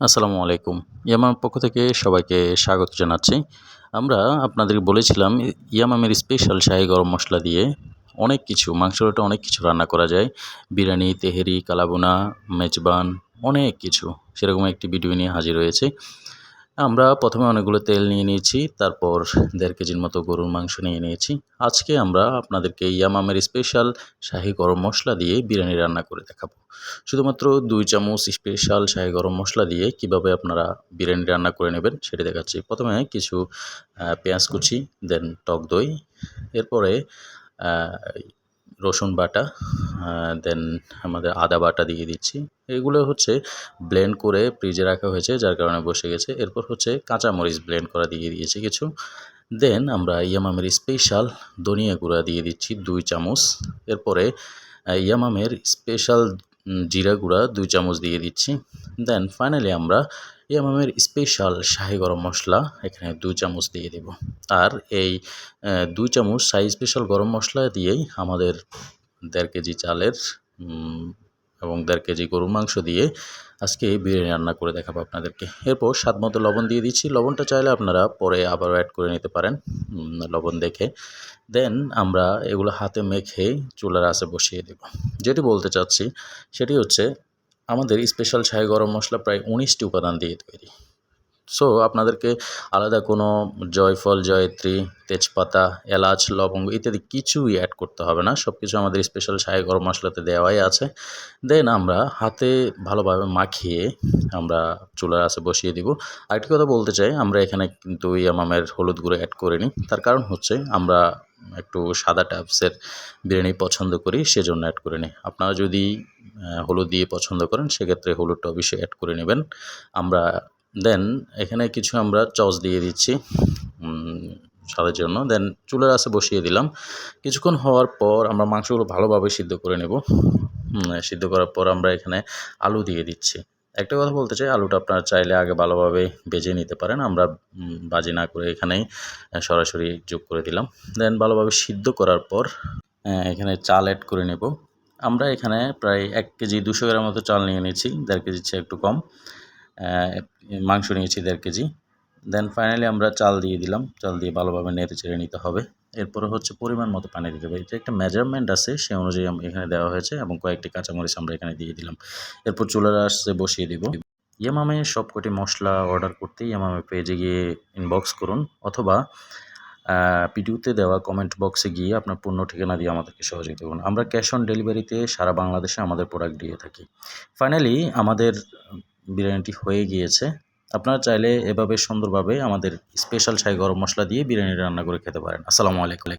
আসসালামু আলাইকুম। ইয়ামামের পক্ষ থেকে সবাইকে স্বাগত জানাচ্ছি। আমরা আপনাদের বলেছিলাম, ইয়ামামের স্পেশাল শাহী গরম মশলা দিয়ে অনেক কিছু, মাংস রোটা অনেক কিছু রান্না করা যায়। বিরিয়ানি, তেহেরি কালাবোনা মেজবান, অনেক কিছু। সেরকম একটি ভিডিও নিয়ে হাজির হয়েছে। আমরা প্রথমে অনেকগুলো তেল নিয়ে নিয়েছি, তারপর দেড় কেজির মতো গরুর মাংস নিয়ে নিয়েছি। আজকে আমরা আপনাদেরকে ইয়ামামের স্পেশাল শাহি গরম মশলা দিয়ে বিরিয়ানি রান্না করে দেখাবো। শুধুমাত্র দুই চামচ স্পেশাল শাহি গরম মশলা দিয়ে কীভাবে আপনারা বিরিয়ানি রান্না করে নেবেন সেটি দেখাচ্ছি। প্রথমে কিছু পেঁয়াজ কুচি, দেন টক দই, এরপরে রসুন বাটা দেন আমাদের আদা বাটা দিয়ে দিচ্ছি। এগুলো হচ্ছে ব্লেন্ড করে ফ্রিজে রাখা হয়েছে, যার কারণে বসে গেছে। এরপর হচ্ছে কাঁচামরিচ ব্লেন্ড করা দিয়ে দিয়েছি কিছু। দেন আমরা ইয়ামামের স্পেশাল ধনিয়া গুঁড়া দিয়ে দিচ্ছি দুই চামচ। এরপরে ইয়ামামের স্পেশাল জিরা গুঁড়া দুই চামচ দিয়ে দিচ্ছি। দেন ফাইনালি আমরা ইয়ামামের স্পেশাল শাহি গরম মশলা, এখানে দুই চামচ দিয়ে দেব। আর এই দুই চামচ শাহি স্পেশাল গরম মশলা দিয়েই আমাদের দেড় কেজি চালের এবং দেড় কেজি গরুর মাংস দিয়ে আজকে বিরিয়ানি রান্না করে দেখাবো আপনাদেরকে। এরপর স্বাদ মতো লবণ দিয়ে দিচ্ছি। লবণটা চাইলে আপনারা পরে আবারও অ্যাড করে নিতে পারেন লবণ দেখে। দেন আমরা এগুলো হাতে মেখে চুলার আশে বসিয়ে দেব। যেটি বলতে চাচ্ছি সেটি হচ্ছে আমাদের স্পেশাল শাহি গরম মশলা প্রায় উনিশটি উপাদান দিয়ে তৈরি। সো আপনাদেরকে আলাদা কোনো জয়ফল, জয়ত্রী, তেজপাতা, এলাচ, লবঙ্গ ইত্যাদি কিছুই অ্যাড করতে হবে না। সব কিছু আমাদের স্পেশাল শাহি গরম মশলাতে দেওয়াই আছে। দেন আমরা হাতে ভালোভাবে মাখিয়ে আমরা চুলার আশে বসিয়ে দিব। আরেকটি কথা বলতে চাই, আমরা এখানে কিন্তু ইয়ামামের হলুদ গুঁড়ো অ্যাড করিনি। তার কারণ হচ্ছে আমরা একটু সাদা টাইপসের বিরিয়ানি পছন্দ করি, সেজন্য অ্যাড করে নিই আপনারা যদি হলুদ দিয়ে পছন্দ করেন, সেক্ষেত্রে হলুদটা অবশ্যই অ্যাড করে নেবেন। আমরা দেন এখানে কিছু আমরা চস দিয়ে দিচ্ছি স্বাদের জন্য। দেন চুলের আশে বসিয়ে দিলাম। কিছুক্ষণ হওয়ার পর আমরা মাংসগুলো ভালোভাবে সিদ্ধ করে নেব। সিদ্ধ করার পর আমরা এখানে আলু দিয়ে দিচ্ছি। একটা কথা বলতে চাই, আলুটা আপনারা চাইলে আগে ভালোভাবে বেজে নিতে পারেন। আমরা বাজি না করে এখানেই সরাসরি যোগ করে দিলাম। দেন ভালোভাবে সিদ্ধ করার পর এখানে চাল অ্যাড করে নেব। আমরা এখানে প্রায় এক কেজি দুশো গ্রাম মতো চাল নিয়ে নিয়েছি, দেড় কেজির চেয়ে একটু কম। মাংস নিয়েছি দেড় কেজি। দেন ফাইনালি আমরা চাল দিয়ে দিলাম, চাল দিয়ে ভালোভাবে নেড়ে চেড়ে নিতে হবে। এরপরে হচ্ছে পরিমাণ মতো পানি দিতে হবে। এটা একটা মেজারমেন্ট আছে সে অনুযায়ী এখানে দেওয়া হয়েছে এবং কয়েকটি কাঁচামরিচ আমরা এখানে দিয়ে দিলাম। এরপর চুলার আসছে, বসিয়ে দিব। ইয়ামামে সবকটি মশলা অর্ডার করতে ইয়ামামে পেজে গিয়ে ইনবক্স করুন অথবা ভিডিওতে দেওয়া কমেন্ট বক্সে গিয়ে আপনার পূর্ণ ঠিকানা দিয়ে আমাদেরকে সহযোগিতা করুন। আমরা ক্যাশ অন ডেলিভারিতে সারা বাংলাদেশে আমাদের প্রোডাক্ট দিয়ে থাকি। ফাইনালি আমাদের বিরিয়ানিটি হয়ে গিয়েছে। আপনারা চাইলে এভাবে সুন্দরভাবে আমাদের স্পেশাল ছাই গরম মশলা দিয়ে বিরিয়ানি রান্না করে খেতে পারেন। আসসালামু আলাইকুম।